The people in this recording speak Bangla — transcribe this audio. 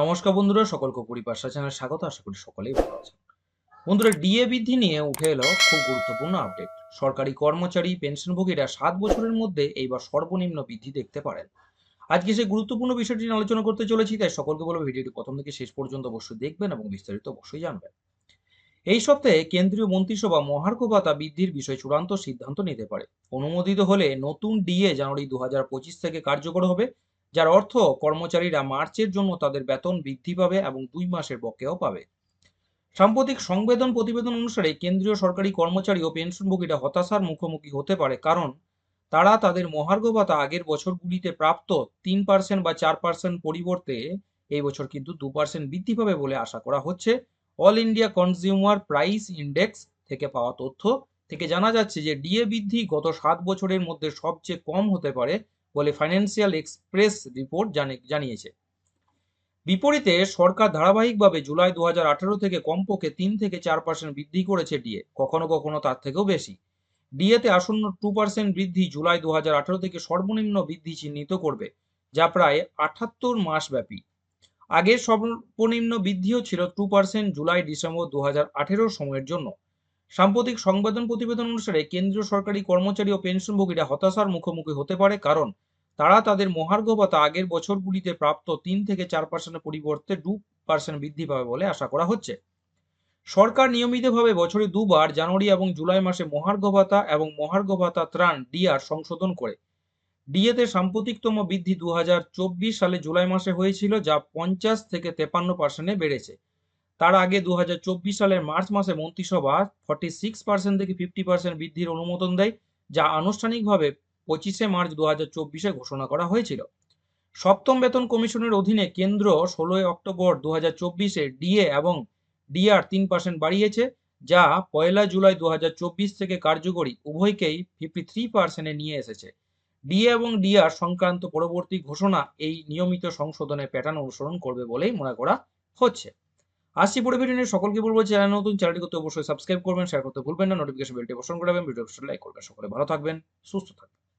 নমস্কার বন্ধুরা, সকলকে পরিপাশা চ্যানেলে স্বাগত, আশা করি সকলেই ভালো আছেন। বন্ধুরা ডিএ বৃদ্ধি নিয়ে উঠে এলো খুব গুরুত্বপূর্ণ আপডেট সরকারি কর্মচারী পেনশনভোগীরা সাত বছরের মধ্যে এইবার সর্বনিম্ন বৃদ্ধি দেখতে পারেন। আজকে সেই গুরুত্বপূর্ণ বিষয়টি নিয়ে আলোচনা করতে চলেছি, তাই সকলকে বলব ভিডিওটি প্রথম থেকে শেষ পর্যন্ত অবশ্যই দেখবেন এবং বিস্তারিত অবশ্যই জানবেন। এই সপ্তাহে কেন্দ্রীয় মন্ত্রিসভা মহার্ঘ ভাতা বৃদ্ধির বিষয়ে চূড়ান্ত সিদ্ধান্ত নিতে পারে। অনুমোদিত হলে নতুন ডিএ জানুয়ারি দু হাজার পঁচিশ থেকে কার্যকর হবে। যার অর্থ কর্মচারীরা মার্চের জন্য তাদের বেতন বৃদ্ধি পাবে এবং দুই মাসের বকেয়াও পাবে। সাম্প্রতিক সংবেদন প্রতিবেদন অনুসারে কেন্দ্রীয় সরকারি কর্মচারী ও পেনশনভোগীরা হতাশার মুখোমুখি হতে পারে কারণ তারা তাদের মহার্ঘ ভাতা আগের বছরগুলিতে প্রাপ্ত তিন পার্সেন্ট বা চার পার্সেন্ট পরিবর্তে এই বছর কিন্তু দু পার্সেন্ট বৃদ্ধি পাবে বলে আশা করা হচ্ছে। All India consumer price index থেকে পাওয়া তথ্য থেকে জানা যাচ্ছে যে ডিএ বৃদ্ধি গত সাত বছরের মধ্যে সবচেয়ে কম হতে পারে বলে ফাইন্যান্সিয়াল এক্সপ্রেস রিপোর্ট জানিয়েছে। বিপরীতে সরকার ধারাবাহিকভাবে জুলাই দু হাজার আঠেরো থেকে কমপক্ষে তিন থেকে চার পার্সেন্ট বৃদ্ধি করেছে ডিএ কখনো কখনো তার থেকেও বেশি। ডিএতে আসন্ন টু পার্সেন্ট বৃদ্ধি জুলাই দু হাজার আঠেরো থেকে সর্বনিম্ন বৃদ্ধি চিহ্নিত করবে, যা প্রায় আটাত্তর মাস ব্যাপী। আগের সর্বনিম্ন বৃদ্ধিও ছিল টু পার্সেন্ট জুলাই ডিসেম্বর দু হাজার আঠেরো সময়ের জন্য। সাম্প্রতিক সংবেদন প্রতিবেদন অনুসারে কেন্দ্রীয় সরকারি কর্মচারী ও পেনশনভোগীরা হতাশার মুখোমুখি হতে পারে কারণ তারা তাদের মহার্ঘ ভাতা আগের বছরগুলিতে প্রাপ্ত তিন থেকে চার পার্সেন্টের পরিবর্তে দু পার্সেন্ট বৃদ্ধি পাবে বলে আশা করা হচ্ছে। সরকার নিয়মিতভাবে বছরে দুবার জানুয়ারি এবং জুলাই মাসে মহার্ঘ ভাতা এবং মহার্ঘ ভাতা ত্রাণ ডিআর সংশোধন করে। ডিএতে সাম্প্রতিকতম বৃদ্ধি দু হাজার চব্বিশ সালে জুলাই মাসে হয়েছিল যা পঞ্চাশ থেকে তেপান্ন পার্সেন্টে বেড়েছে। তার আগে দু হাজার চব্বিশ সালের মার্চ মাসে মন্ত্রিসভা ফর্টি সিক্স পার্সেন্ট থেকে ফিফটি পার্সেন্ট বৃদ্ধির অনুমোদন দেয়, যা আনুষ্ঠানিকভাবে পঁচিশে মার্চ দু হাজার চব্বিশে ঘোষণা করা হয়েছিল। সপ্তম বেতন কমিশনের অধীনে কেন্দ্র ষোলোই অক্টোবর দু হাজার চব্বিশে ডিএ এবং ডিআর তিন পার্সেন্ট বাড়িয়েছে, যা পয়লা জুলাই দু হাজার চব্বিশ থেকে কার্যকরী, উভয়কেই ফিফটি থ্রি পার্সেন্টে নিয়ে এসেছে। ডিএ এবং ডিআর সংক্রান্ত পরবর্তী ঘোষণা এই নিয়মিত সংশোধনের প্যাটার্ন অনুসরণ করবে বলেই মনে করা হচ্ছে। আসছি পরে ভিডিও নিয়ে। সকলকে বলব চ্যানেল নতুন চ্যানেলটি করতে অবশ্যই সাবস্ক্রাইব করবেন শেয়ার করতে ভুলবেন না নোটিফিকেশন বেলটি অবশ্যই করে রাখবেন। ভিডিও লাইক করবেন। সকলে ভালো থাকবেন, সুস্থ থাকবেন।